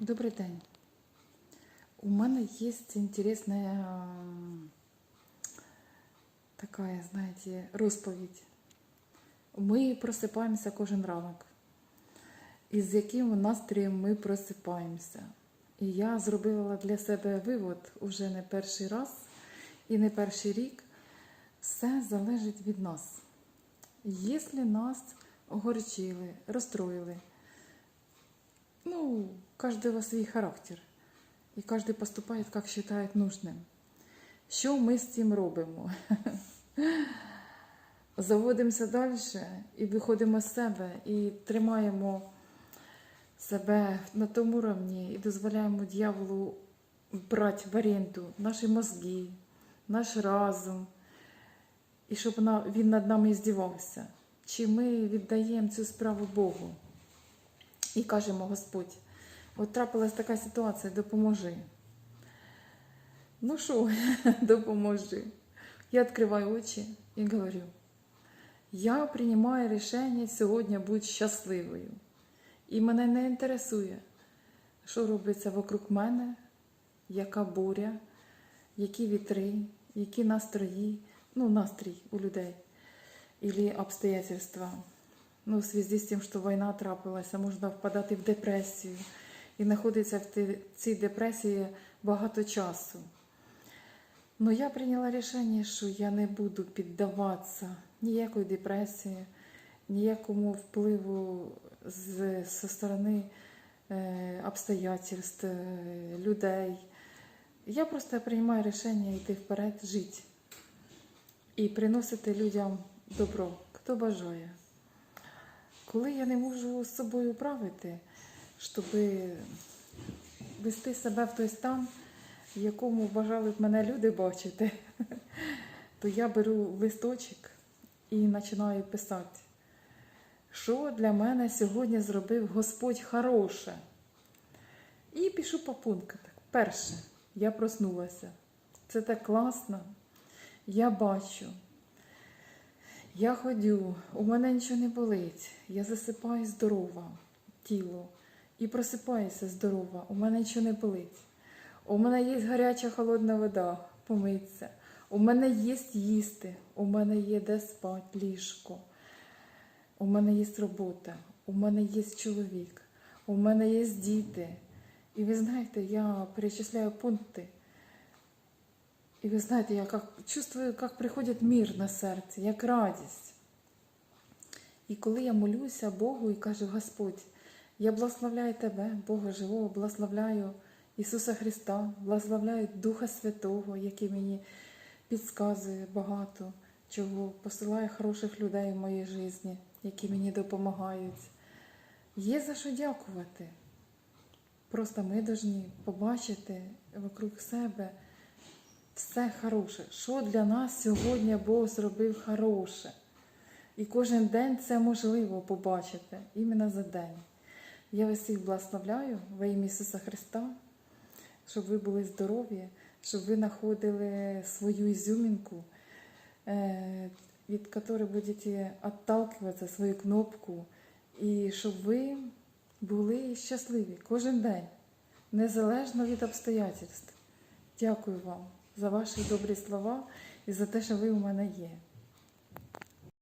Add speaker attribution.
Speaker 1: Добрий день. У мене є інтересна м, така, знаєте, розповідь. Ми просипаємося кожен ранок. І з яким настроєм ми просипаємося. І я зробила для себе вивод уже не перший раз і не перший рік. Все залежить від нас. Якщо нас огорчили, розстроїли, ну, каждого свій характер. І кожен поступає, як вважає нужним. Що ми з цим робимо? Заводимося далі і виходимо з себе, і тримаємо себе на тому рівні, і дозволяємо дьяволу брати в оренду наші мозги, наш разум, і щоб він над нами здівався. Чи ми віддаємо цю справу Богу? і кажемо, Господь, от трапилась така ситуація, допоможи. Ну що, допоможи. Я відкриваю очі і говорю, я приймаю рішення сьогодні бути щасливою. І мене не інтересує, що робиться вокруг мене, яка буря, які вітри, які настрої, ну, настрій у людей, або обстоятельства. Ну, в связи з тим, що війна трапилася, можна впадати в депресію і знаходитися в цій депресії багато часу. Ну, я прийняла рішення, що я не буду піддаватися ніякої депресії, ніякому впливу з, зі сторони е, обстоятельств, е, людей. Я просто приймаю рішення йти вперед, жити і приносити людям добро, хто бажає. Коли я не можу з собою правити, щоб вести себе в той стан, в якому бажали б мене люди бачити, то я беру листочок і починаю писати, що для мене сьогодні зробив Господь хороше. І пишу по пунктах. Перше, я проснулася. Це так класно. Я бачу. Я ходю, у мене нічого не болить. Я засипаю здорова тіло і просипаюся здорова. У мене нічого не болить. У мене є гаряча холодна вода, помитися. У мене є їсти, у мене є де спати, ліжко. У мене є робота, у мене є чоловік, у мене є діти. І ви знаєте, я перечисляю пункти. І ви знаєте, я как, чувствую, як приходить мир на серце, як радість. І коли я молюся Богу і кажу, Господь, я благословляю Тебе, Бога Живого, благословляю Ісуса Христа, благословляю Духа Святого, який мені підказує багато чого, посилає хороших людей в моїй житті, які мені допомагають. Є за що дякувати. Просто ми повинні побачити вокруг себе все хороше. Що для нас сьогодні Бог зробив хороше. І кожен день це можливо побачити іменно за день. Я вас всіх благословляю во ім'я Ісуса Христа, щоб ви були здорові, щоб ви знаходили свою ізюмінку, е, від якої будете відталкиватися свою кнопку, і щоб ви були щасливі кожен день, незалежно від обстоятельств. Дякую вам за ваші добрі слова і за те, що ви у мене є.